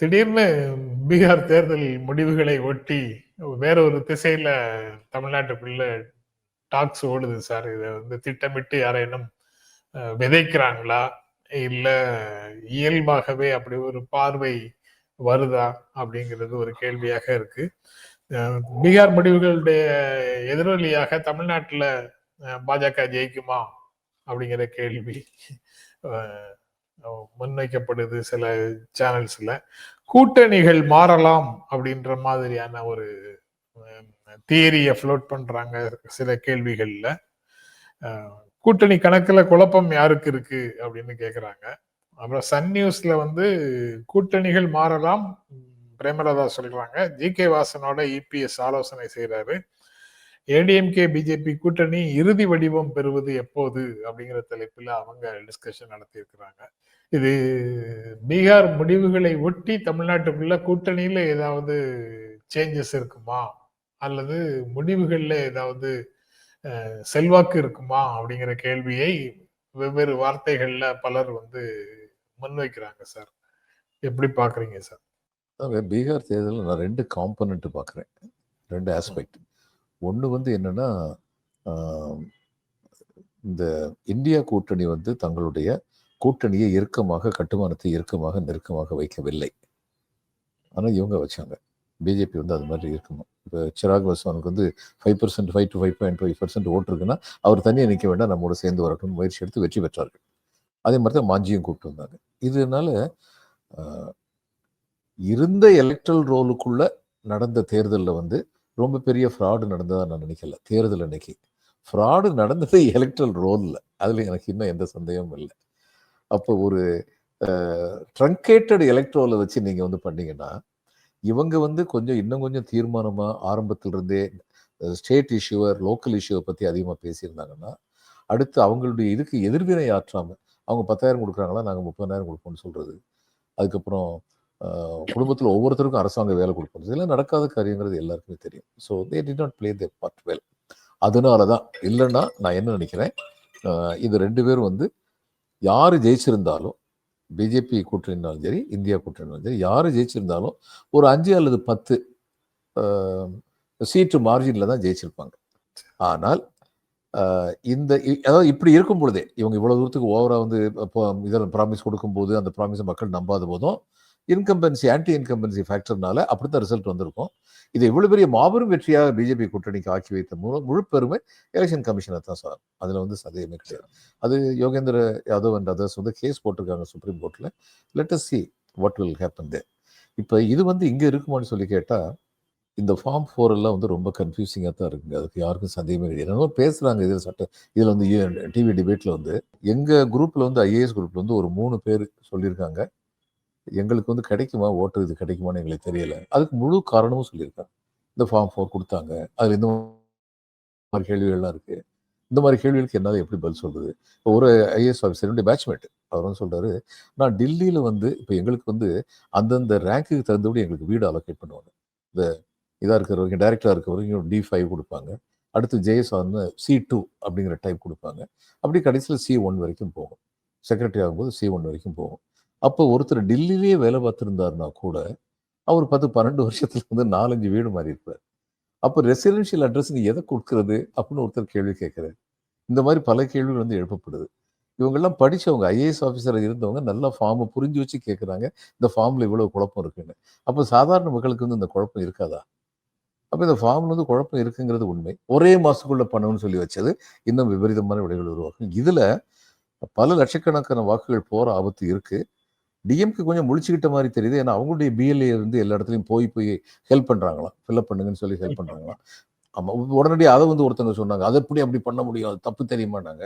திடீர்னு பீகார் தேர்தல் முடிவுகளை ஒட்டி வேற ஒரு திசையில தமிழ்நாட்டுக்குள்ள டாக்ஸ் ஓடுது சார். இதை வந்து திட்டமிட்டு யாரேனும் விதைக்கிறாங்களா? இல்ல இயல்பாகவே அப்படி ஒரு பார்வை வருதா? அப்படிங்கிறது ஒரு கேள்வியாக இருக்கு. பீகார் முடிவுகளுடைய எதிரொலியாக தமிழ்நாட்டுல பாஜக ஜெயிக்குமா? அப்படிங்கிற கேள்வி முன்வைக்கப்படுது சில சேனல்ஸ்ல கூட்டணிகள் மாறலாம் அப்படின்ற மாதிரியான ஒரு தியரியை ஃப்ளோட் பண்றாங்க சில கேள்விகள்ல. கூட்டணி கணக்குல குழப்பம் யாருக்கு இருக்கு அப்படின்னு கேக்குறாங்க. அப்புறம் சன் நியூஸ்ல வந்து கூட்டணிகள் மாறலாம் பிரேமலதா சொல்றாங்க. ஜி கே வாசனோட இபிஎஸ் ஆலோசனை செய்யறாரு ஏடிஎம்கே பிஜேபி கூட்டணி இறுதி வடிவம் பெறுவது எப்போது அப்படிங்கிற தலைப்பில் அவங்க டிஸ்கஷன் நடத்தியிருக்கிறாங்க. இது பீகார் முடிவுகளை ஒட்டி தமிழ்நாட்டுக்குள்ள கூட்டணியில ஏதாவது சேஞ்சஸ் இருக்குமா? அல்லது முடிவுகளில் ஏதாவது செல்வாக்கு இருக்குமா? அப்படிங்கிற கேள்வியை வெவ்வேறு வார்த்தைகள்ல பலர் வந்து முன்வைக்கிறாங்க சார். எப்படி பாக்குறீங்க சார்? பீகார் தேர்தலில் நான் ரெண்டு காம்பனண்ட் பார்க்குறேன். ரெண்டு ஆஸ்பெக்ட் ஒன்று வந்து என்னென்னா இந்த இந்தியா கூட்டணி வந்து தங்களுடைய கூட்டணியை இறுக்கமாக கட்டுமானத்தை இறுக்கமாக நெருக்கமாக வைக்கவில்லை. ஆனால் இவங்க வச்சாங்க. பிஜேபி வந்து அது மாதிரி இருக்குமா? இப்போ சிராக் பாஸ்வானுக்கு வந்து five percent five to five point five percent vote இருக்குன்னா அவர் தனியாக நிற்க வேண்டாம் நம்மோட சேர்ந்து வரட்டும் முயற்சி எடுத்து வெற்றி பெற்றார்கள். அதே மாதிரி தான் மாஞ்சியும் கூப்பிட்டு வந்தாங்க. இதனால இருந்த எலக்ட்ரல் ரோலுக்குள்ள நடந்த தேர்தலில் வந்து ரொம்ப பெரிய ஃப்ராடு நடந்ததாக நான் நினைக்கல. தேர்தல் அன்னைக்கு. ஃப்ராடு நடந்தது எலக்ட்ரல் ரோலில் அதில் எனக்கு இன்னும் எந்த சந்தேகமும் இல்லை. அப்போ ஒரு ட்ரங்கேட்டட் எலக்ட்ரோலை வச்சு நீங்கள் வந்து பண்ணீங்கன்னா இவங்க வந்து கொஞ்சம் இன்னும் கொஞ்சம் தீர்மானமாக ஆரம்பத்திலிருந்தே ஸ்டேட் இஷ்யூவை லோக்கல் இஷ்யூவை பற்றி அதிகமாக பேசியிருந்தாங்கன்னா அடுத்து அவங்களுடைய இதுக்கு எதிர்வினை ஆற்றாமல் அவங்க பத்தாயிரம் கொடுக்குறாங்களா நாங்கள் முப்பதாயிரம் கொடுப்போம்னு சொல்கிறது அதுக்கப்புறம் குடும்பத்தில் ஒவ்வொருத்தருக்கும் அரசாங்கம் வேலை கொடுப்போம் இதெல்லாம் நடக்காத காரியங்கிறது எல்லாருக்குமே தெரியும். So they did not play their part well அதனால தான் இல்லைன்னா நான் என்ன நினைக்கிறேன் இது ரெண்டு பேரும் வந்து யார் ஜெயிச்சிருந்தாலும் பிஜேபி கூட்டணினாலும் சரி இந்தியா கூட்டணினாலும் சரி யார் ஜெயிச்சிருந்தாலும் ஒரு அஞ்சு அல்லது பத்து சீட்டு மார்ஜினில் தான் ஜெயிச்சிருப்பாங்க. ஆனால் இந்த இ- அதாவது இப்படி இருக்கும் பொழுதே இவங்க இவ்வளோ தூரத்துக்கு ஓவராக வந்து இப்போ இதில் ப்ராமிஸ் கொடுக்கும்போது அந்த ப்ராமிஸை மக்கள் நம்பாத போதும் இன்கம்பன்சி ஆன்டி இன்கம்பன்சி ஃபேக்டர்னால அப்படி தான் ரிசல்ட் வந்திருக்கும். இது இவ்வளோ பெரிய மாபெரும் வெற்றியாக பிஜேபி கூட்டணிக்கு ஆக்கி வைத்த முழு முழு பெருமை எலெக்ஷன் கமிஷனை தான் சார் அதில் வந்து சந்தேகமே கிடையாது. அது யோகேந்திர யாதவ் அண்ட் அதர்ஸ் வந்து கேஸ் போட்டிருக்காங்க சுப்ரீம் கோர்ட்டில் let's see what will happen they இப்போ இது வந்து இங்கே இருக்குமான்னு சொல்லி கேட்டால் இந்த ஃபார்ம் ஃபோர் எல்லாம் வந்து ரொம்ப கன்ஃபியூசிங்காக தான் இருக்குங்க. அதுக்கு யாருக்கும் சந்தேகமே கிடையாது. பேசுகிறாங்க இதில் சட்ட இதில் வந்து டிவி டிபேட்டில் வந்து. எங்கள் குரூப்பில் வந்து ஐஏஎஸ் குரூப்பில் வந்து ஒரு மூணு பேர் சொல்லியிருக்காங்க. எங்களுக்கு வந்து கிடைக்குமா? ஓட்டு இது கிடைக்குமான்னு எங்களுக்கு தெரியல. அதுக்கு முழு காரணமும் சொல்லியிருக்காங்க. இந்த ஃபார்ம் ஃபோர் கொடுத்தாங்க. அதுல இந்த மாதிரி கேள்விகள்லாம் இருக்கு. இந்த மாதிரி கேள்விகளுக்கு என்னால் எப்படி பதில் சொல்றது? இப்போ ஒரு ஐஏஎஸ் ஆஃபீஸர் என்னுடைய பேட்ச்மேட் அவர் வந்து சொல்றாரு நான் டெல்லியில வந்து இப்போ எங்களுக்கு வந்து அந்தந்த ரேங்க்குக்கு தகுந்தபடி எங்களுக்கு வீடு அலோகேட் பண்ணுவாங்க. இந்த இதாக இருக்கிற வரைக்கும் டைரக்டராக இருக்கிற வரைக்கும் டி ஃபைவ் கொடுப்பாங்க. அடுத்து ஜேஎஸ் வந்து சி டூ அப்படிங்கிற டைப் கொடுப்பாங்க. அப்படி கடைசியில் சி ஒன் வரைக்கும் போகும். செக்ரட்டரி ஆகும்போது சி ஒன் வரைக்கும் போகும். அப்போ ஒருத்தர் டெல்லியிலேயே வேலை பார்த்துருந்தாருன்னா கூட அவர் பத்து பன்னெண்டு வருஷத்துல வந்து நாலஞ்சு வீடு மாறி இருப்பார் அப்போ ரெசிடென்ஷியல் அட்ரஸ் நீ எதை கொடுக்கறது அப்படின்னு ஒருத்தர் கேள்வி கேட்குறாரு. இந்த மாதிரி பல கேள்விகள் வந்து எழுப்பப்படுது. இவங்கெல்லாம் படித்தவங்க ஐஏஎஸ் ஆஃபீஸராக இருந்தவங்க நல்லா ஃபார்மை புரிஞ்சு வச்சு கேட்குறாங்க இந்த ஃபார்மில் இவ்வளோ குழப்பம் இருக்குன்னு. அப்போ சாதாரண மக்களுக்கு வந்து இந்த குழப்பம் இருக்காதா? அப்போ இந்த ஃபார்மில் வந்து குழப்பம் இருக்குங்கிறது உண்மை. ஒரே மாதத்துக்குள்ளே பண்ணணும்னு சொல்லி வச்சது இன்னும் விபரீதமான விடைகள் உருவாகும். இதில் பல லட்சக்கணக்கான வாக்குகள் போகிற ஆபத்து இருக்குது டிஎம்கே கொஞ்சம் முழிச்சுக்கிட்ட மாதிரி தெரியுது. ஏன்னா அவங்களுடைய பிஎல்ஏ இருந்து எல்லா இடத்துலையும் போய் போய் ஹெல்ப் பண்றாங்களாம். ஃபில்அப் பண்ணுங்கன்னு சொல்லி ஹெல்ப் பண்றாங்களாம். ஆமா உடனடியாக அதை வந்து ஒருத்தவங்க சொன்னாங்க. அதை எப்படி அப்படி பண்ண முடியும்? அது தப்பு தெரியுமானாங்க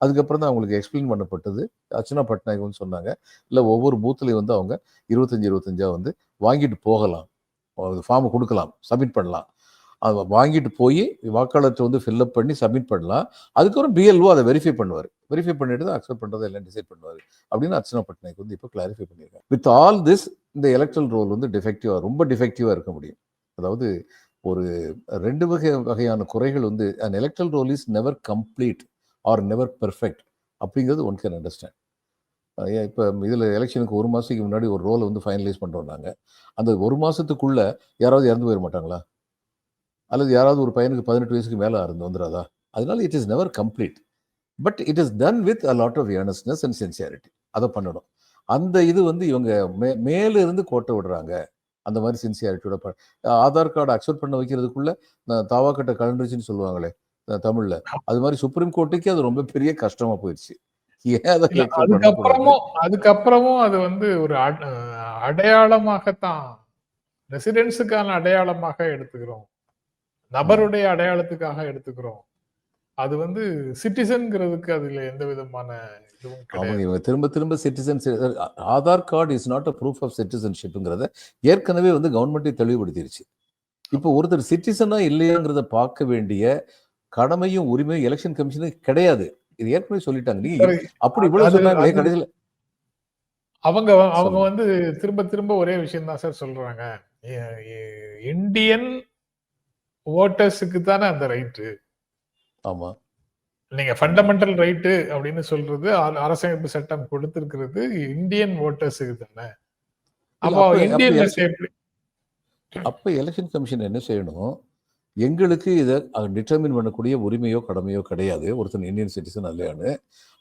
அதுக்கப்புறம் தான் அவங்களுக்கு எக்ஸ்பிளைன் பண்ணப்பட்டது. அர்ச்சனா பட்நாயக் வந்து சொன்னாங்க இல்லை ஒவ்வொரு பூத்துலையும் வந்து அவங்க இருபத்தஞ்சு இருபத்தஞ்சா வந்து வாங்கிட்டு போகலாம். ஃபார்மை கொடுக்கலாம். சப்மிட் பண்ணலாம். அதை வாங்கிட்டு போய் வாக்காளர்கிட்ட வந்து ஃபில்அப் பண்ணி சப்மிட் பண்ணலாம். அதுக்கப்புறம் பிஎல்ஓ அதை வெரிஃபை பண்ணுவார். வெரிஃபை பண்ணிட்டு தான் அக்செப்ட் பண்ணுறது எல்லாம் டிசைட் பண்ணுவார். அப்படின்னு அர்ச்சனா பட்நாயக் வந்து இப்போ கிளாரிஃபை பண்ணியிருக்காங்க வித் ஆல் திஸ் இந்த எலக்ட்ரல் ரோல் வந்து டிஃபெக்டிவாக ரொம்ப டிஃபெக்டிவாக இருக்க முடியும். அதாவது ஒரு ரெண்டு வகை வகையான குறைகள் வந்து and electoral roll is never complete or never perfect அப்படிங்கிறது ஒன் கேன் அண்டர்ஸ்டாண்ட் இப்போ இதில் எலெக்ஷனுக்கு ஒரு மாதத்துக்கு முன்னாடி ஒரு ரோலை வந்து ஃபைனலைஸ் பண்ணுறோம் நாங்கள் அந்த ஒரு மாதத்துக்குள்ளே யாராவது இறந்து போயிட மாட்டாங்களா? அல்லது யாராவது ஒரு பையனுக்கு பதினெட்டு வயசுக்கு மேலே இருந்து வந்துடாதா அதனால it is never complete but it is done with a lot of earnestness and sincerity அதை பண்ணணும். அந்த இது வந்து இவங்க மே மேல இருந்து கோட்டை விடுறாங்க. அந்த மாதிரி சின்சியாரிட்டியோட ஆதார் கார்டு அக்செப்ட் பண்ண வைக்கிறதுக்குள்ள தாவாக்கட்டை கலண்டுச்சுன்னு சொல்லுவாங்களே அஹ் தமிழ்ல. அது மாதிரி சுப்ரீம் கோர்ட்டுக்கே அது ரொம்ப பெரிய கஷ்டமா போயிடுச்சு? அதுக்கப்புறமும் அதுக்கப்புறமும் அது வந்து ஒரு அடையாளமாகத்தான் ரெசிடென்ஸுக்கான அடையாளமாக எடுத்துக்கிறோம். நபருடைய அடையாளத்துக்காக எடுத்துக்கிறோம். அது வந்து சிட்டிசன்ங்கிறதுக்கு அதுல எந்த விதமான இதுவும் திரும்ப திரும்ப citizens Aadhaar card is not a proof of சிட்டிசன்ஷிப்ங்கிறத ஏற்கனவே வந்து கவர்மெண்ட்டே தெளிவுபடுத்திருச்சு. இப்போ ஒருத்தர் சிட்டிசனா இல்லையாங்கிறத பார்க்க வேண்டிய கடமையும் உரிமையும் எலெக்ஷன் கமிஷனுக்கு கிடையாது. இது ஏற்கனவே சொல்லிட்டாங்க. நீங்க அப்படி இவ்வளவு அது- கடைசியில. அவங்க அவங்க. வந்து திரும்ப திரும்ப ஒரே விஷயம் தான் சார் சொல்றாங்க. இந்தியன் ஓட்டர்ஸுக்கு தானே அந்த ரைட்டு ஆமா. நீங்க ஃபண்டமெண்டல் ரைட்டு அப்படின்னு சொல்றது அர- அரசமைப்பு சட்டம் கொடுத்திருக்கிறது இந்தியன் ஓட்டர்ஸுக்கு தானே. அப்போ இந்தியன் அப்ப எலெக்ஷன் கமிஷன் என்ன செய்யணும்? எங்களுக்கு இதை டிட்டர்மின் பண்ணக்கூடிய உரிமையோ கடமையோ கிடையாது. ஒருத்தன் இந்தியன் சிட்டிசன் இல்லையான்னு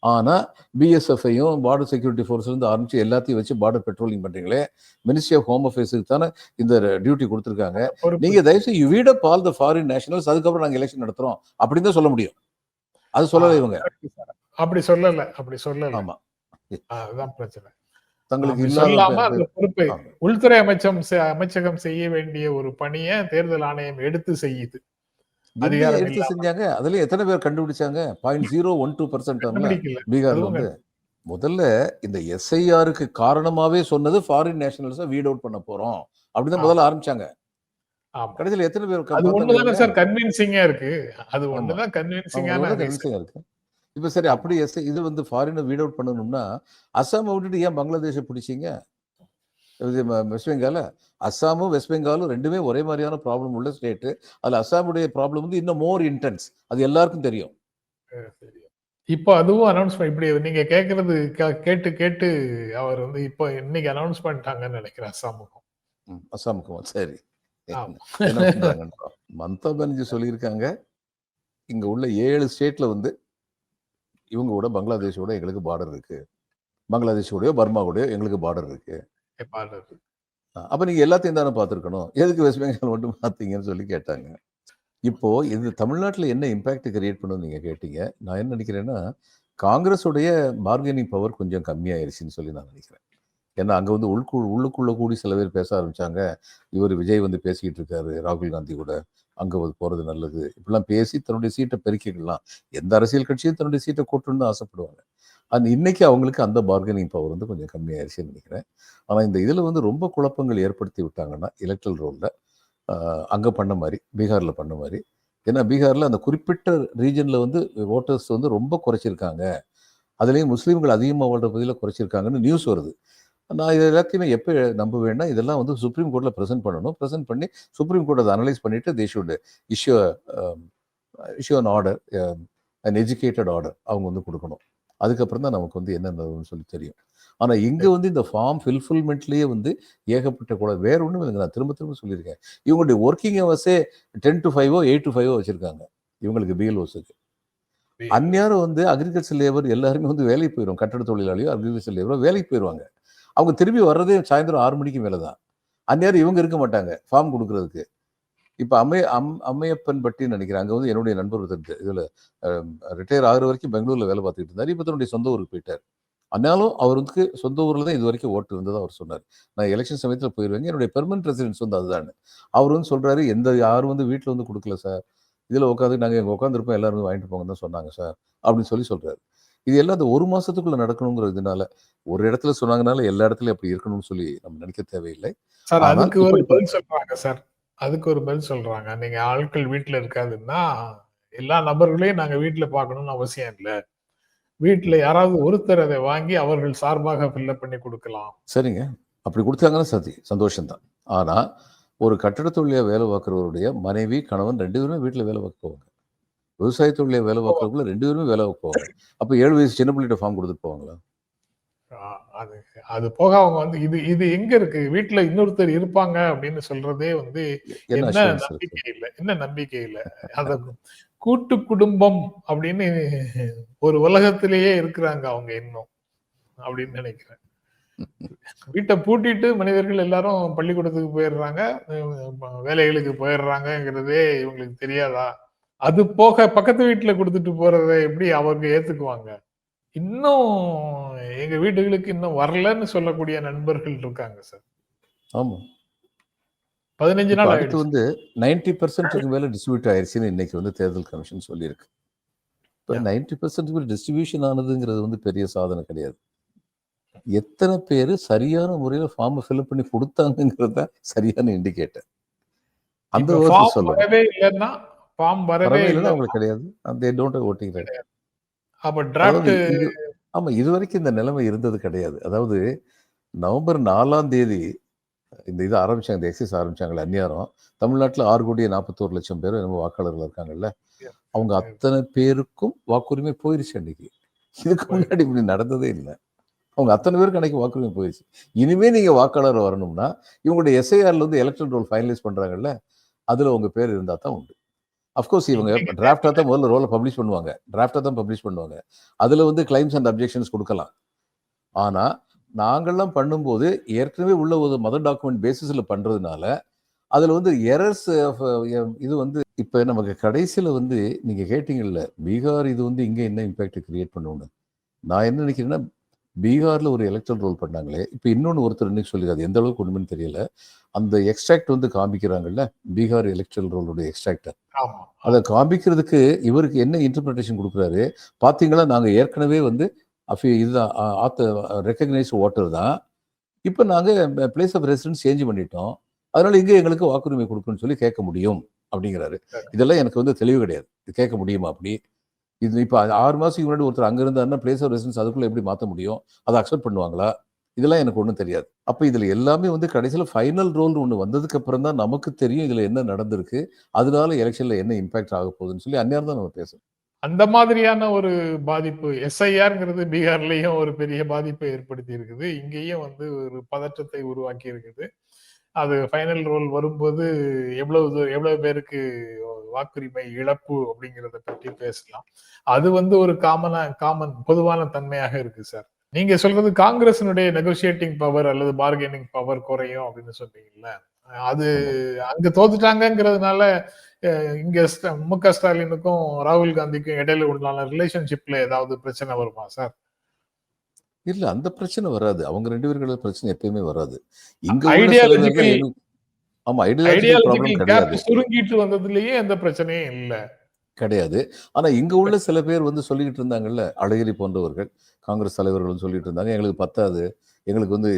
ஆனா பிஎஸ்எஃப்ஐயும் பார்டர் செக்யூரிட்டி ஃபோர்ஸ்ல இருந்து ஆரம்பிச்சு எல்லாத்தையும் வச்சு பார்டர் பெட்ரோலிங் பண்றீங்களே மினிஸ்ட்ரி ஆஃப் ஹோம் அஃபேர்ஸுக்கு தானே இந்த டியூட்டி கொடுத்துருக்காங்க. பொறுப்பு. நீங்க தயவுசெய்து யூ வீட் ஆல் த ஃபாரின் நேஷனல்ஸ் அதுக்கப்புறம் நாங்க எலெக்ஷன் நடத்துறோம் அப்படின்னு தான் சொல்ல முடியும். அது சொல்லல இவங்க. அப்படி சொல்லல அப்படி சொல்லல. ஆமா. அதுதான் பிரச்சனை. தங்களுக்கு இல்லாத அந்த பொறுப்பை. உள்துறை அமைச்சம் அமைச்சகம் செய்ய வேண்டிய ஒரு பணியை தேர்தல் ஆணையம் எடுத்து செய்யுது. எடுத்து இல்லாம. செஞ்சாங்க? அதுல எத்தனை பேர் கண்டுபிடிச்சாங்க? Point zero one two percent அதுவும் வந்து. முதல்ல இந்த எஸ்ஐஆருக்கு காரணமாவே சொன்னது ஃபாரின் நேஷனல்ஸை வீட் அவுட் பண்ண போறோம். அப்படிதான் முதல்ல ஆரம்பிச்சாங்க. கடைசியில் எத்தனை பேர் அது ஒண்ணுதானே? சார் கன்வின்சிங்கா இருக்கு. அது. ஒண்ணுதான் ஆ இருக்கு. இப்ப சரி அப்படி எஸ் இது வந்து ஃபாரினை வீட் அவுட் பண்ணணும்னா அஸ்ஸாமை விட்டுட்டு ஏன் பங்களாதேஷை பிடிச்சீங்க? இது வெஸ்ட் பெங்கால அஸ்ஸாமும் வெஸ்ட் பெங்காலும் ரெண்டுமே ஒரே மாதிரியான ப்ராப்ளம் உள்ள ஸ்டேட்டு அதுல அஸ்ஸாமுடைய ப்ராப்ளம் வந்து இன்னும் மோர் இன்டென்ஸ் அது எல்லாருக்கும் தெரியும். இப்போ அதுவும் அனௌன்ஸ் இப்படி நீங்க கேக்குறது கே- கேட்டு கேட்டு அவர் வந்து இப்போ இன்னைக்கு அனௌன்ஸ் பண்ணிட்டாங்கன்னு நினைக்கிறேன் சமூகம் ம், அஸ்ஸாமுக்கும். சரி. மம்தா பானர்ஜி சொல்லியிருக்காங்க. இங்க உள்ள ஏழு ஸ்டேட்ல வந்து இவங்க கூட பங்களாதேஷோட எங்களுக்கு பார்டர் இருக்கு. பங்களாதேஷோடயோ பர்மாவோடயோ எங்களுக்கு பார்டர் இருக்கு. அப்ப நீங்க எல்லாத்தையும் தானே பார்த்துருக்கணும்? எதுக்கு வெஸ்ட் பெங்கால் மட்டும் பார்த்தீங்கன்னு சொல்லி கேட்டாங்க. இப்போ இது தமிழ்நாட்டில் என்ன இம்பாக்ட் கிரியேட் பண்ணுன்னு நீங்க கேட்டீங்க. நான் என்ன நினைக்கிறேன்னா காங்கிரஸுடைய பார்கெனிங் பவர் கொஞ்சம் கம்மியாயிருச்சுன்னு சொல்லி நான் நினைக்கிறேன். ஏன்னா அங்க வந்து உள்கு உள்ளுக்குள்ள கூடி சில பேர் பேச ஆரம்பிச்சாங்க. இவர் விஜய் வந்து பேசிக்கிட்டு இருக்காரு ராகுல் காந்தி கூட. அங்கே போகிறது போறது நல்லது. இப்படிலாம் பேசி தன்னுடைய சீட்டை பெருக்கிக்கலாம் எந்த அரசியல் கட்சியும் தன்னுடைய சீட்டை கூட்டணும்னு தான் ஆசைப்படுவாங்க. அண்ட் இன்னைக்கு அவங்களுக்கு அந்த பார்கனிங் பவர் வந்து கொஞ்சம் கம்மியாயிருச்சுன்னு நினைக்கிறேன். ஆனால் இந்த இதில் வந்து ரொம்ப குழப்பங்கள் ஏற்படுத்தி விட்டாங்கன்னா எலக்ட்ரல் ரோலில் அங்கே பண்ண மாதிரி பீகாரில் பண்ண மாதிரி. ஏன்னா பீகாரில் அந்த குறிப்பிட்ட ரீஜனில் வந்து ஓட்டர்ஸ் வந்து ரொம்ப குறைச்சிருக்காங்க. அதுலேயும் முஸ்லீம்கள் அதிகமாக வாழ்கிற பகுதியில் குறைச்சிருக்காங்கன்னு நியூஸ் வருது. நான் இது எல்லாத்தையுமே எப்போ நம்ப வேணா இதெல்லாம் வந்து சுப்ரீம் கோர்ட்டில் ப்ரெசென்ட் பண்ணணும். ப்ரெசென்ட் பண்ணி சுப்ரீம் கோர்ட் அதை அனலைஸ் பண்ணிட்டு they should issue issue an order an educated order அவங்க வந்து கொடுக்கணும். அதுக்கப்புறம் தான் நமக்கு வந்து என்ன நடக்கும்னு சொல்லி தெரியும். ஆனால் இங்கே வந்து இந்த ஃபார்ம் ஃபில்ஃபில்மெண்ட்லேயே வந்து ஏகப்பட்ட கூட வேற ஒன்றும் இல்லைங்க. நான் திரும்ப திரும்ப சொல்லியிருக்கேன். இவங்களுடைய ஒர்க்கிங் ஹவர்ஸே டென் டு ஃபைவோ எயிட் டு ஃபைவோ வச்சுருக்காங்க. இவங்களுக்கு பிஎல்ஓஸுக்கு அந்நேரம் வந்து அக்ரிகல்ச்சர் லேபர் எல்லாருமே வந்து வேலைக்கு போயிடும் கட்டட தொழிலாளியோ அக்ரிகல்ச்சர் லேபரோ வேலைக்கு போயிடுவாங்க அவங்க திரும்பி வர்றதே சாயந்தரம் ஆறு மணிக்கு மேலே தான் அந்நேரம் இவங்க இருக்க மாட்டாங்க ஃபார்ம் கொடுக்கறதுக்கு. இப்போ அம்மைய அம் அம்மையப்பன் பட்டின்னு நினைக்கிறேன். அங்கே வந்து என்னுடைய நண்பர் ஒருத்தர் இதில் ரிட்டையர் ஆகிற வரைக்கும் பெங்களூரில் வேலை பார்த்துக்கிட்டு இருந்தார். இப்போ தன்னுடைய சொந்த ஊருக்கு போயிட்டார். ஆனாலும் அவருக்கு சொந்த ஊரில் தான் இது வரைக்கும் ஓட்டு இருந்ததாக அவர் சொன்னார். நான் எலெக்ஷன் சமயத்தில் போயிடுவேங்க என்னுடைய பெர்மனன்ட் ரெசிடென்ஸ் வந்து அதுதான். அவர் வந்து சொல்கிறாரு எந்த யாரும் வந்து வீட்டில் வந்து கொடுக்கல சார் இதில் உட்காந்து நாங்கள் எங்கள் உட்காந்துருப்போம் எல்லாரும் வாங்கிட்டு போங்கன்னு தான் சொன்னாங்க சார் அப்படின்னு சொல்லி சொல்கிறாரு இது எல்லாம் அந்த ஒரு மாசத்துக்குள்ள நடக்கணுங்கிறதுனால ஒரு இடத்துல சொன்னாங்கனால எல்லா இடத்துலயும் அப்படி இருக்கணும்னு சொல்லி நம்ம நினைக்க தேவையில்லை சார் அதுக்கு ஒரு பதில் சொல்றாங்க சார் அதுக்கு ஒரு பதில் சொல்றாங்க. நீங்க ஆட்கள் வீட்ல இருக்காதுன்னா, எல்லா நபர்களையும் நாங்க வீட்ல பார்க்கணும்னு அவசியம் இல்ல. வீட்ல யாராவது ஒருத்தர் அதை வாங்கி அவர்கள் சார்பாக ஃபில்லப் பண்ணி குடுக்கலாம். சரிங்க. அப்படி குடுத்தாங்கன்னா சரி, சந்தோஷம் தான். ஆனா, ஒரு கட்டடத் தொழில்ல வேலை பார்க்கிறவருடைய மனைவி, கணவன் 2 பேருமே வீட்ல வேலை பார்க்க போவாங்க. விவசாயத் தொழில்ல வேலை பார்க்கிறவங்க 2 பேருமே வேலை போவாங்க. அப்ப 7 வயசு சின்ன பிள்ளைட்ட ஃபார்ம் குடுத்துட்டு போவாங்களா? அது அது போக அவங்க வந்து இது இது எங்க இருக்கு? வீட்ல இன்னொருத்தர் இருப்பாங்க அப்படின்னு சொல்றதே வந்து என்ன? நம்பிக்கை இல்ல. என்ன நம்பிக்கை இல்ல. அத கூட்டு குடும்பம் அப்படின்னு ஒரு உலகத்திலேயே இருக்கிறாங்க அவங்க இன்னும். அப்படின்னு நினைக்கிறேன். வீட்ட பூட்டிட்டு மனிதர்கள் எல்லாரும் பள்ளிக்கூடத்துக்கு போயிடுறாங்க. வேலைகளுக்கு போயிடுறாங்கங்கிறதே இவங்களுக்கு தெரியாதா? அது போக பக்கத்து வீட்ல குடுத்துட்டு போறத எப்படி அவங்க ஏத்துக்குவாங்க? இன்னும் எங்க வீடுகளுக்கு இன்னும் வரலன்னு சொல்லக்கூடிய நண்பர்கள் இருக்காங்க சார். ஆமா. 15 இப்ப நாள் அடுத்து. வந்து 90% மேல டிஸ்ட்ரிபியூட் ஆயிருச்சுன்னு இன்னைக்கு வந்து தேர்தல் கமிஷன் சொல்லியிருக்கு. இப்ப. 90% மேல டிஸ்ட்ரிபியூஷன் ஆனதுங்கிறது வந்து பெரிய சாதனை கிடையாது. எத்தன பேரு சரியான முறையில ஃபார்ம ஃபில் பண்ணி குடுத்தாங்கங்கிறது தான் சரியான இண்டிகேட்டர். அந்த இல்லன்னா ஃபார்ம் வரவே இல்லன்னா அவங்களுக்கு கிடையாது. They don't have voting right. அப்ப டிராஃப்ட் இது ஆமா இதுவரைக்கும் இந்த நிலைமை இருந்தது கிடையாது. அதாவது நவம்பர் 4ஆம் தேதி இந்த இது ஆரம்பிச்சாங்க. இந்த எக்ஸைஸ் ஆரம்பிச்சாங்கல்ல அந்நியாரம். தமிழ்நாட்டுல 6,41,00,000 பேர் என்னமோ வாக்காளர்கள் இருக்காங்கல்ல. அவங்க அத்தனை பேருக்கும் வாக்குரிமை போயிருச்சு அன்னைக்கு. இதுக்கு முன்னாடி இப்படி நடந்ததே இல்ல. அவங்க அத்தனை பேருக்கு அன்னைக்கு வாக்குரிமை போயிருச்சு. இனிமே நீங்க வாக்காளரா வரணும்னா, இவங்களுடைய எஸ்ஐஆர்ல வந்து எலக்டரல் ரோல் ஃபைனலைஸ் பண்றாங்கல்ல, அதுல உங்க பேர் இருந்தா தான் உண்டு. அஃப்கோர்ஸ் இவங்க டிராஃப்ட்டா தான் முதல்ல ரோல பப்ளிஷ் பண்ணுவாங்க. டிராஃப்ட்டா தான் பப்ளிஷ் பண்ணுவாங்க. அதுல வந்து கிளைம்ஸ் அண்ட் அப்ஜெக்ஷன்ஸ் குடுக்கலாம். ஆனா, நாங்கலாம் பண்ணும்போது ஏற்கனவே உள்ள ஒரு மதர் டாக்குமெண்ட் பேசிஸ்ல பண்றதுனால, அதுல வந்து எரர்ஸ் ஆஃப் இது வந்து இப்ப நமக்கு கடைசியில வந்து நீங்க கேட்டீங்கல்ல, பீகார் இது வந்து இங்க என்ன இம்பாக்ட் கிரியேட் பண்ணும்னு. நான் என்ன நினைக்கிறேன்னா, பீகார்ல ஒரு எலக்ட்ரல் ரோல் பண்ணாங்களே, இப்ப இன்னொன்னு ஒருத்தர் இன்னைக்கு சொல்லிருக்காரு. எந்த அளவுக்கு உண்மைன்னு தெரியல. அந்த எக்ஸ்ட்ராக்ட் வந்து காமிக்கிறாங்கல்ல, பீகார் எலக்ட்ரல் ரோலுடைய எக்ஸ்ட்ராக்ட்ட. ஆமா. அத காமிக்கிறதுக்கு இவருக்கு என்ன இன்டர்பிரேஷன் குடுக்குறாரு, பாத்தீங்களா நாங்க ஏற்கனவே வந்து அஃபி இதுதான் ஆத்த ரெகக்னைஸ்ட் வோட்டர் தான். இப்ப நாங்க பிளேஸ் ஆஃப் ரெசிடென்ஸ் சேஞ்ச் பண்ணிட்டோம். அதனால இங்க எங்களுக்கு வாக்குரிமை குடுக்கணும்னு சொல்லி கேட்க முடியும் அப்படிங்கிறாரு. இதெல்லாம் எனக்கு வந்து தெளிவு கிடையாது. இது கேட்க முடியுமா அப்படி? இது இப்போ ஆறு மாதத்துக்கு முன்னாடி ஒருத்தர் அங்கே இருந்தாருன்னா பிளேஸ் ஆஃப் ரெசிடன்ஸ் அதுக்குள்ளே எப்படி மாற்ற முடியும்? அதை அக்செப்ட் பண்ணுவாங்களா? இதெல்லாம் எனக்கு ஒன்றும் தெரியாது. அப்போ இதில் எல்லாமே வந்து கடைசியில் ஃபைனல் ரோல் ஒன்று வந்ததுக்கு அப்புறம் தான் நமக்கு தெரியும் இதில் என்ன நடந்திருக்கு. அதனால எலெக்ஷனில் என்ன இம்பாக்ட் ஆக போகுதுன்னு சொல்லி அந்நேரம் தான் நம்ம பேசுவோம் அந்த மாதிரியான ஒரு பாதிப்பு எஸ்ஐஆர்ங்கிறது பீகார்லேயும் ஒரு பெரிய பாதிப்பை ஏற்படுத்தி இருக்குது. இங்கேயும் வந்து ஒரு பதற்றத்தை உருவாக்கி இருக்குது. அது ஃபைனல் ரோல் வரும்போது எவ்வளவு எவ்வளவு பேருக்கு வாக்குரிமை இழப்பு அப்படிங்கிறத பற்றி பேசலாம். அது வந்து ஒரு காமனா காமன் பொதுவான தன்மையாக இருக்கு சார். நீங்க சொல்றது காங்கிரஸினுடைய நெகோசியேட்டிங் பவர் அல்லது பார்கெனிங் பவர் குறையும் அப்படின்னு சொன்னீங்கல்ல. அது. அங்க தோத்துட்டாங்கங்கிறதுனால அஹ், இங்க மு க ஸ்டாலினுக்கும் ராகுல் காந்திக்கும் இடையில உண்டான ரிலேஷன்ஷிப்ல ஏதாவது பிரச்சனை வருமா சார்? இல்ல அந்த பிரச்சனை வராது. அவங்க 2 பேருக்குள்ள பிரச்சனை எப்பயுமே வராது. இங்க ஆமா. சுருங்கிட்டு வந்ததுலயே எந்த பிரச்சனையும் இல்ல. கிடையாது. ஆனா இங்க உள்ள சில பேர் வந்து சொல்லிக்கிட்டு இருந்தாங்கல்ல, அழகிரி போன்றவர்கள், காங்கிரஸ் தலைவர்கள் வந்து சொல்லிட்டு இருந்தாங்க, எங்களுக்கு பத்தாது. எங்களுக்கு வந்து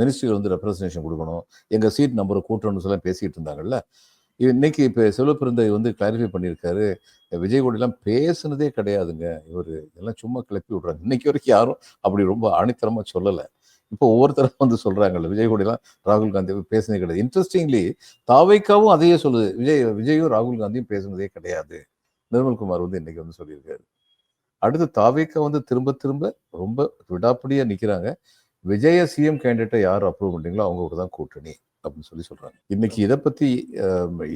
மினிஸ்ட்ரியில வந்து ரெப்ரசன்டேஷன் குடுக்கணும். எங்க சீட் நம்பர கூட்டணும்னு சொல்லி பேசிட்டு இருந்தாங்கல்ல. இன்னைக்கு இப்போ செல்வப்பிரந்தை வந்து கிளாரிஃபை பண்ணியிருக்காரு. விஜய் கூடலாம் பேசுனதே கிடையாதுங்க. இவர் எல்லாம் சும்மா கிளப்பி விடுறாங்க. இன்னைக்கு வரைக்கும் யாரும் அப்படி ரொம்ப ஆணித்தரமா சொல்லலை இப்போ ஒவ்வொருத்தரும் வந்து சொல்கிறாங்கல்ல விஜய் கூடலாம் ராகுல் காந்தி பேசுனதே கிடையாது. இன்ட்ரெஸ்டிங்லி தாவைக்காவும் அதையே சொல்லுது. விஜய் விஜயும் ராகுல் காந்தியும் பேசுனதே கிடையாது. நிர்மல்குமார் வந்து இன்னைக்கு வந்து சொல்லியிருக்காரு. அடுத்து தாவேக்கா வந்து திரும்ப திரும்ப ரொம்ப விடாப்பிடியா நிற்கிறாங்க விஜய சிஎம் கேண்டிடேட்டை யார் அப்ரூவ் பண்ணுறீங்களோ அவங்க கூட தான் கூட்டணி அப்படின்னு சொல்லி சொல்கிறாங்க இன்னைக்கு இதை பற்றி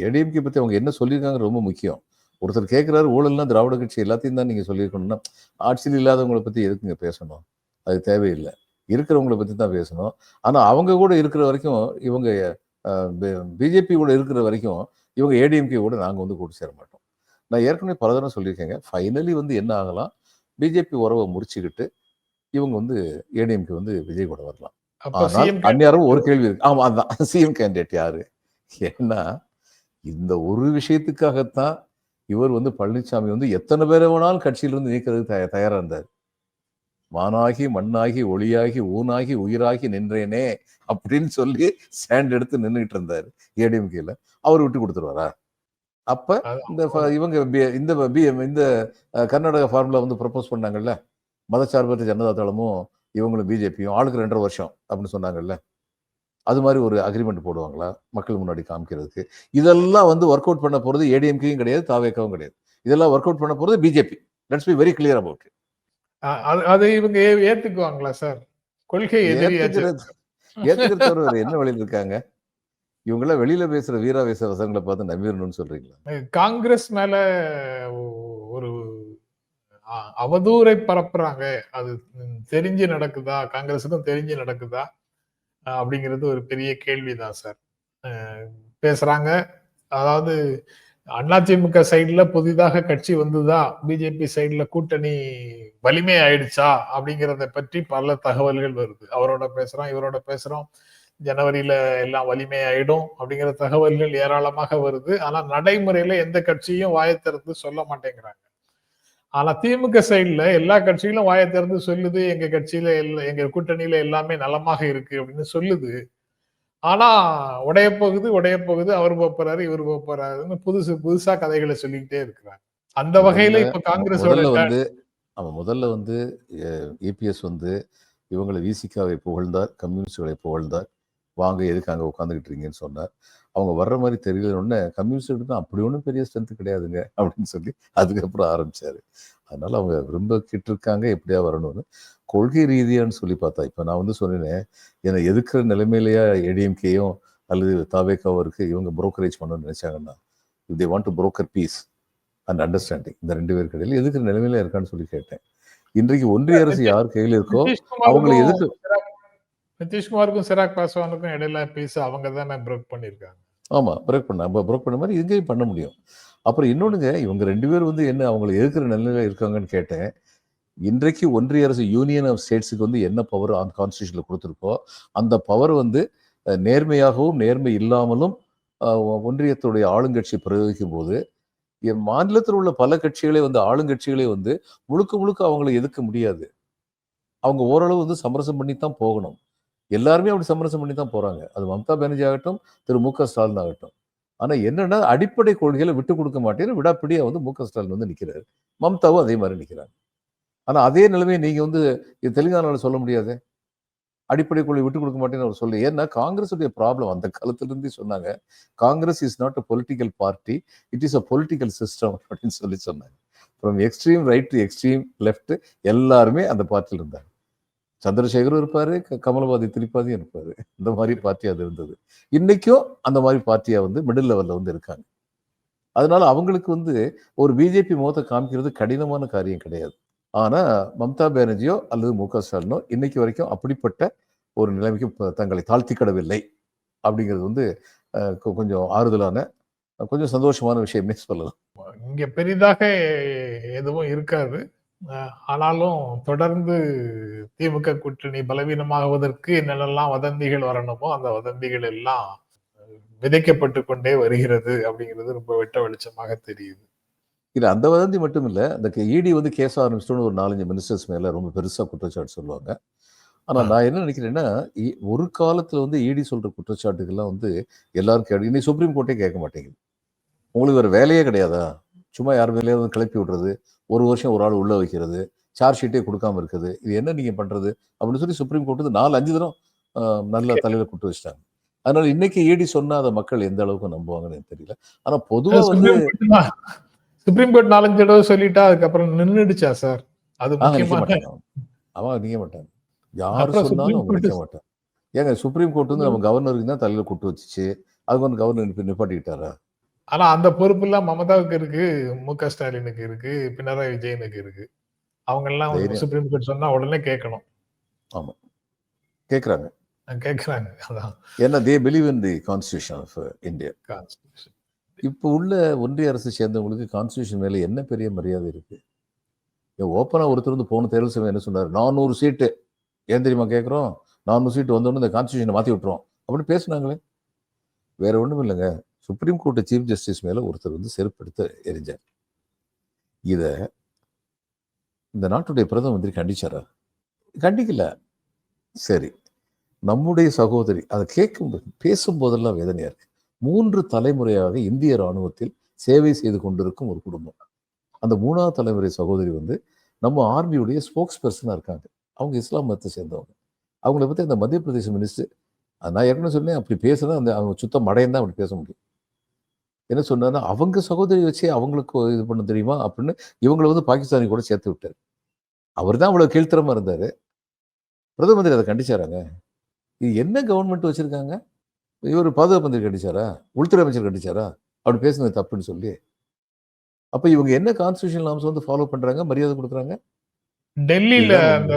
ஏடிஎம்கே பற்றி அவங்க என்ன சொல்லியிருக்காங்க ரொம்ப முக்கியம். ஒருத்தர் கேட்குறாரு ஊழல்னா திராவிட கட்சி எல்லாத்தையும் தான் நீங்கள் சொல்லியிருக்கணும்னா, ஆட்சியில் இல்லாதவங்களை பற்றி எதுக்குங்க பேசணும்? அது தேவையில்லை இருக்கிறவங்கள பற்றி தான் பேசணும். ஆனால் அவங்க கூட இருக்கிற வரைக்கும் இவங்க பிஜேபி கூட இருக்கிற வரைக்கும் இவங்க ஏடிஎம்கே கூட நாங்கள் வந்து கூட்டு சேர மாட்டோம். நான் ஏற்கனவே பல தடவை சொல்லியிருக்கேங்க. ஃபைனலி வந்து என்ன ஆகலாம்? பிஜேபி உறவை முறிச்சுக்கிட்டு இவங்க வந்து ஏடிஎம்கே வந்து விஜய் கூட வரலாம். அந்நேரம் ஒரு கேள்வி இருக்கு. ஆமா அதான் சிஎம் கேண்டிடேட் யாரு? ஏன்னா இந்த ஒரு விஷயத்துக்காகத்தான் இவர் வந்து பழனிசாமி வந்து எத்தனை பேரை வேணாலும் கட்சியிலிருந்து நீக்கிறதுக்கு தய தயாரா இருந்தார். வானாகி மண்ணாகி ஒளியாகி ஊனாகி உயிராகி நின்றேனே அப்படின்னு சொல்லி ஸ்டாண்ட் எடுத்து நின்றுட்டு இருந்தாரு ஏடிஎம்கேல அவர் விட்டு கொடுத்துருவாரா அப்ப இந்த இவங்க இந்த பிஎம் இந்த கர்நாடக ஃபார்முலா வந்து ப்ரப்போஸ் பண்ணாங்கல்ல மதச்சார்பற்ற ஜனதா தளமும் இவங்களும் பிஜேபியும் ஆளுக்கு ரெண்டரை வருஷம் அப்படின்னு சொன்னாங்கல்ல. அது மாதிரி ஒரு அக்ரிமெண்ட் போடுவாங்களா? மக்கள் முன்னாடி காமிக்கிறதுக்கு. இதெல்லாம் வந்து ஒர்க் அவுட் பண்ண போறது ஏடிஎம்கேயும் கிடையாது தாவேக்காவும் கிடையாது. இதெல்லாம் ஒர்க் அவுட் பண்ண போறது BJP let's be very clear about அது இவங்க ஏத்துக்குவாங்களா சார்? கொள்கை ஏத்துக்கிறது என்ன வழியில் இருக்காங்க? இவங்க எல்லாம் வெளியில பேசுற வீராவேச வசங்களை பார்த்து நம்பிடணும்னு சொல்றீங்களா? காங்கிரஸ் மேல அவதூறை பரப்புறாங்க. அது தெரிஞ்சு நடக்குதா? காங்கிரஸுக்கும் தெரிஞ்சு நடக்குதா? அப்படிங்கிறது ஒரு பெரிய கேள்விதான் சார். பேசுறாங்க. அதாவது அதிமுக சைட்ல புதிதாக கட்சி வந்துதா? பிஜேபி சைட்ல கூட்டணி வலிமை ஆயிடுச்சா? அப்படிங்கிறத பற்றி பல தகவல்கள் வருது. அவரோட பேசுறோம் இவரோட பேசுறோம். ஜனவரியில எல்லாம் வலிமை ஆயிடும் அப்படிங்கிற தகவல்கள் ஏராளமாக வருது. ஆனா நடைமுறையில எந்த கட்சியும் வாயை திறந்து சொல்ல மாட்டேங்கிறாங்க. ஆனா திமுக சைடுல எல்லா கட்சிகளும் வாயை திறந்து சொல்லுது எங்க கட்சியில எல்லா- எங்க கூட்டணியில எல்லாமே நலமாக இருக்கு அப்படின்னு சொல்லுது. ஆனா உடைய போகுது உடைய போகுது அவர் போறாரு இவர் போறாருன்னு புதுசு புதுசா கதைகளை சொல்லிக்கிட்டே இருக்கிறாங்க அந்த வகையில இப்ப காங்கிரஸோட முதல்ல வந்து அவன் முதல்ல வந்து ஏபிஎஸ் வந்து இவங்களை விசிகாவை புகழ்ந்தார் கம்யூனிஸ்டுகளை புகழ்ந்தார். வாங்க எதுக்கு அங்கே உட்காந்துக்கிட்டு இருக்கீங்கன்னு சொன்னார். அவங்க வர்ற மாதிரி தெரியல உடனே கம்யூனிஸ்ட் அப்படி ஒன்றும் பெரிய ஸ்ட்ரென்த் கிடையாதுங்க அப்படின்னு சொல்லி அதுக்கப்புறம் ஆரம்பிச்சாரு. அதனால அவங்க ரொம்ப கிட்ட இருக்காங்க எப்படியா வரணும்னு. கொள்கை ரீதியான்னு சொல்லி பார்த்தா இப்போ நான் வந்து சொன்னேன் என்னை எதுக்குற நிலைமையிலேயா ஏடிஎம்கேயும் அல்லது தாவேக்காவும் இருக்கு இவங்க புரோக்கரேஜ் பண்ணணும்னு நினைச்சாங்கன்னா if they want to broker peace and understanding இந்த ரெண்டு பேருக்கு இடையில எதுக்கு நிலைமையில இருக்கான்னு சொல்லி கேட்டேன். இன்றைக்கு ஒன்றிய அரசு யார் கையில் இருக்கோ அவங்களை எதிர்த்து சிராக் நிதிஷ்குமாருக்கும் சிராக் பாஸ்வானுக்கும் இடையில பேச அவங்க தானே பிரேக் பண்ணியிருக்காங்க. ஆமா பிரேக் பண்ண நம்ம பிரேக் பண்ண மாதிரி இங்கேயும் பண்ண முடியும். அப்புறம் இன்னொன்றுங்க இவங்க ரெண்டு பேரும் வந்து என்ன அவங்களை எதிர்க்கிற நிலையில இருக்காங்கன்னு கேட்டேன். இன்றைக்கு ஒன்றிய அரசு யூனியன் ஆஃப் ஸ்டேட்ஸுக்கு வந்து என்ன பவர் ஆன் கான்ஸ்டியூஷனில் கொடுத்துருக்கோ அந்த பவர் வந்து நேர்மையாகவும் நேர்மை இல்லாமலும் ஒன்றியத்துடைய ஆளுங்கட்சி பிரயோகிக்கும் போது என் மாநிலத்தில் உள்ள பல கட்சிகளே வந்து ஆளுங்கட்சிகளே வந்து முழுக்க முழுக்க அவங்களை எதிர்க்க முடியாது. அவங்க ஓரளவு வந்து சமரசம் பண்ணி தான் போகணும். எல்லாருமே அப்படி சமரசம் பண்ணி தான் போறாங்க. அது மம்தா பானர்ஜி ஆகட்டும் திரு மு க ஸ்டாலின் ஆகட்டும். ஆனால் என்னென்னா அடிப்படை கொள்கைகளை விட்டு கொடுக்க மாட்டேன்னு விடாப்பிடியாக வந்து மு க ஸ்டாலின் வந்து நிற்கிறாரு மம்தாவும் அதே மாதிரி நிற்கிறாங்க ஆனால் அதே நிலைமையை நீங்கள் வந்து இது தெலுங்கானால சொல்ல முடியாது? அடிப்படை கொள்கை விட்டு கொடுக்க மாட்டேன்னு அவர் சொல்லி ஏன்னா காங்கிரஸுடைய ப்ராப்ளம் அந்த காலத்திலிருந்தே சொன்னாங்க. Congress is not a political party it is a political system அப்படின்னு சொல்லி சொன்னாங்க. From extreme right to extreme left எல்லாருமே அந்த பார்ட்டியில் இருந்தாங்க. சந்திரசேகரும் இருப்பார் கமலவாதி திரிபாதியும் இருப்பார். இந்த மாதிரி பார்ட்டி அது இருந்தது. இன்றைக்கும் அந்த மாதிரி பார்ட்டியாக வந்து மிடில் லெவலில் வந்து இருக்காங்க. அதனால அவங்களுக்கு வந்து ஒரு பிஜேபி முகத்தை காமிக்கிறது கடினமான காரியம் கிடையாது. ஆனால் மம்தா பானர்ஜியோ அல்லது மு க ஸ்டாலினோ இன்னைக்கு வரைக்கும் அப்படிப்பட்ட ஒரு நிலைமைக்கு ப- தங்களை தாழ்த்திக்கிடவில்லை. அப்படிங்கிறது வந்து கொஞ்சம் ஆறுதலான கொஞ்சம் சந்தோஷமான விஷயம்னே சொல்லலாம். இங்கே பெரிதாக எதுவும் இருக்காது. ஆனாலும் தொடர்ந்து திமுக கூட்டணி பலவீனமாகுவதற்கு என்னென்னலாம் வதந்திகள் வரணுமோ அந்த வதந்திகள் எல்லாம் விதைக்கப்பட்டு கொண்டே வருகிறது அப்படிங்கிறது ரொம்ப வெட்ட வெளிச்சமாக தெரியுது. இல்ல அந்த வதந்தி மட்டும் இல்ல அந்த இடி வந்து கேஸ் ஆரம்பிச்சிட்டோன்னு ஒரு நாலஞ்சு மினிஸ்டர்ஸ் மேல ரொம்ப பெருசா குற்றச்சாட்டு சொல்லுவாங்க. ஆனா ஆ. நான் என்ன நினைக்கிறேன்னா ஒரு காலத்துல வந்து இடி சொல்ற குற்றச்சாட்டுகள்லாம் வந்து எல்லாரும் கேடு இன்னைக்கு சுப்ரீம் கோர்ட்டே கேட்க மாட்டேங்குது. உங்களுக்கு வேற வேலையே கிடையாதா? சும்மா யார் மேலேயே வந்து கிளப்பி விடுறது ஒரு வருஷம் ஒரு ஆள் உள்ள வைக்கிறது சார்ஜ் ஷீட்டே கொடுக்காம இருக்குது. இது என்ன நீங்க பண்றது? அப்படின்னு சொல்லி சுப்ரீம் கோர்ட் வந்து நாலு அஞ்சு ஆஹ், நல்ல தலையில கூட்டு வச்சிட்டாங்க. அதனால இன்னைக்கு ஈடி சொன்னா அதை மக்கள் எந்த அளவுக்கு நம்புவாங்கன்னு எனக்கு தெரியல. ஆனா பொதுவா வந்து சுப்ரீம் கோர்ட் நாலஞ்சு தடவை சொல்லிட்டா அதுக்கப்புறம் நின்னுடுச்சா சார் அது நிக்க மாட்டாங்க. அவன் நிக்க மாட்டாங்க. யார் சொன்னாலும் அவங்க நிக்க மாட்டாங்க. ஏங்க சுப்ரீம் கோர்ட் வந்து நம்ம கவர்னருக்கு தான் தலையில கூட்டு வச்சுச்சு. அது வந்து கவர்னர் நிப்பாட்டிக்கிட்டாரா ஆனா அந்த பொறுப்பு எல்லாம் மமதாவுக்கு இருக்கு மு க ஸ்டாலினுக்கு இருக்கு பினராயி விஜயனுக்கு இருக்கு. அவங்க எல்லாம். சுப்ரீம் கோர்ட் சொன்னா உடனே கேட்கணும். கேக்குறாங்க அஹ் கேட்கறாங்க. அதான். ஏன்னா they believe in the constitution of India. இப்போ உள்ள ஒன்றிய அரசு சேர்ந்தவங்களுக்கு கான்ஸ்டியூஷன் மேல என்ன பெரிய மரியாதை இருக்கு? ஓப்பனா ஒருத்தர் வந்து போன தேர்தல் சமயம் என்ன சொன்னார்? நானூறு சீட்டு. ஏன் தெரியுமா கேட்குறோம்? நானூறு சீட்டு வந்தோடனே இந்த கான்ஸ்டியூஷனை மாத்தி விட்டுறோம் அப்படின்னு பேசுனாங்களே. வேற ஒண்ணும் இல்லைங்க சுப்ரீம் கோர்ட்டு சீஃப் ஜஸ்டிஸ் மேலே ஒருத்தர் வந்து செருப்படுத்த எரிஞ்சார். இதை இந்த நாட்டுடைய பிரதம மந்திரி கண்டிச்சாரா? கண்டிக்கல. சரி. நம்முடைய சகோதரி அதை கேட்கும் பேசும்போதெல்லாம் வேதனையாக இருக்கு. மூன்று தலைமுறையாக இந்திய ராணுவத்தில் சேவை செய்து கொண்டிருக்கும் ஒரு குடும்பம். அந்த மூணாவது தலைமுறை சகோதரி வந்து நம்ம ஆர்மியுடைய ஸ்போக்ஸ் பர்சனாக இருக்காங்க. அவங்க இஸ்லாம் மதத்தை சேர்ந்தவங்க. அவங்கள பற்றி அந்த மத்திய பிரதேச மினிஸ்டர் நான் ஏற்கனவே சொன்னேன் அப்படி பேசுனா அந்த அவங்க சுத்தம் மடையந்தான் அப்படி பேச முடியும். என்ன சொன்னாருன்னா அவங்க சகோதரி வச்சு அவங்களுக்கு இது பண்ண தெரியுமா? அப்படின்னு இவங்களை வந்து பாகிஸ்தானி கூட சேர்த்து விட்டார். அவர் தான் அவ்வளோ கீழ்த்தரமா இருந்தார். பிரதம மந்திரி அதை கண்டிச்சாராங்க? இது என்ன கவர்மெண்ட் வச்சிருக்காங்க? இவர் பாதுகாப்பு மந்திரி கண்டிச்சாரா? உள்துறை அமைச்சர் கண்டிச்சாரா? அப்படி பேசுனது தப்புன்னு சொல்லி. அப்ப இவங்க என்ன கான்ஸ்டியூஷன் நாம்ஸ் வந்து ஃபாலோ பண்றாங்க? மரியாதை கொடுக்குறாங்க? டெல்லியில அந்த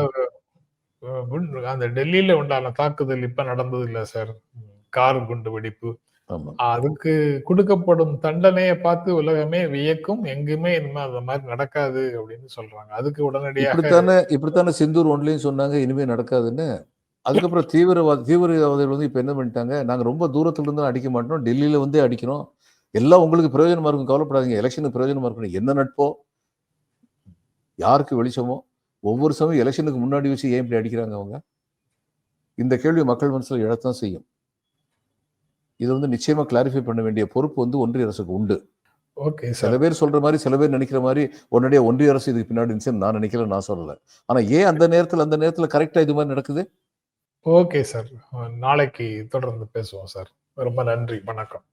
அந்த டெல்லியில உண்டான தாக்குதல் இப்ப நடந்தது இல்ல சார். கார் குண்டு வெடிப்பு. அதுக்கு கொடுக்கப்படும் தண்டனையை பார்த்து உலகமே வியக்கும் எங்குமே இனிமே அந்த மாதிரி நடக்காது அப்படின்னு சொல்றாங்க. அதுக்கு உடனடியாக இப்படித்தானே இப்படித்தானே சிந்தூர் ஒன்லையும் சொன்னாங்க இனிமே நடக்காதுன்னு. அதுக்கப்புறம் தீவிரவாத தீவிரவாதிகள் வந்து இப்ப என்ன பண்ணிட்டாங்க நாங்க ரொம்ப தூரத்துல இருந்து அடிக்க மாட்டோம் டெல்லியில வந்து அடிக்கிறோம். எல்லாம் உங்களுக்கு பிரயோஜனமா இருக்கும் கவலைப்படாதீங்க. எலெக்ஷனுக்கு பிரயோஜனமா இருக்கணும். என்ன நட்போ? யாருக்கு வெளிச்சமோ? ஒவ்வொரு சமயம் எலெக்ஷனுக்கு முன்னாடி வச்சு ஏன் இப்படி அடிக்கிறாங்க அவங்க? இந்த கேள்வி மக்கள் மனசுல எழத்தான் செய்யும். இது வந்து நிச்சயமா கிளாரிஃபை பண்ண வேண்டிய பொறுப்பு வந்து ஒன்றிய அரசுக்கு உண்டு. ஓகே சில பேர் சொல்ற மாதிரி சில பேர் நினைக்கிற மாதிரி உடனடியே ஒன்றிய அரசு இதுக்கு பின்னாடி இருந்துச்சு நான் நினைக்கல நான் சொல்லல. ஆனா ஏன் அந்த நேரத்துல அந்த நேரத்துல கரெக்டா இது மாதிரி நடக்குது? ஓகே சார் நாளைக்கு தொடர்ந்து பேசுவோம் சார் ரொம்ப நன்றி. வணக்கம்.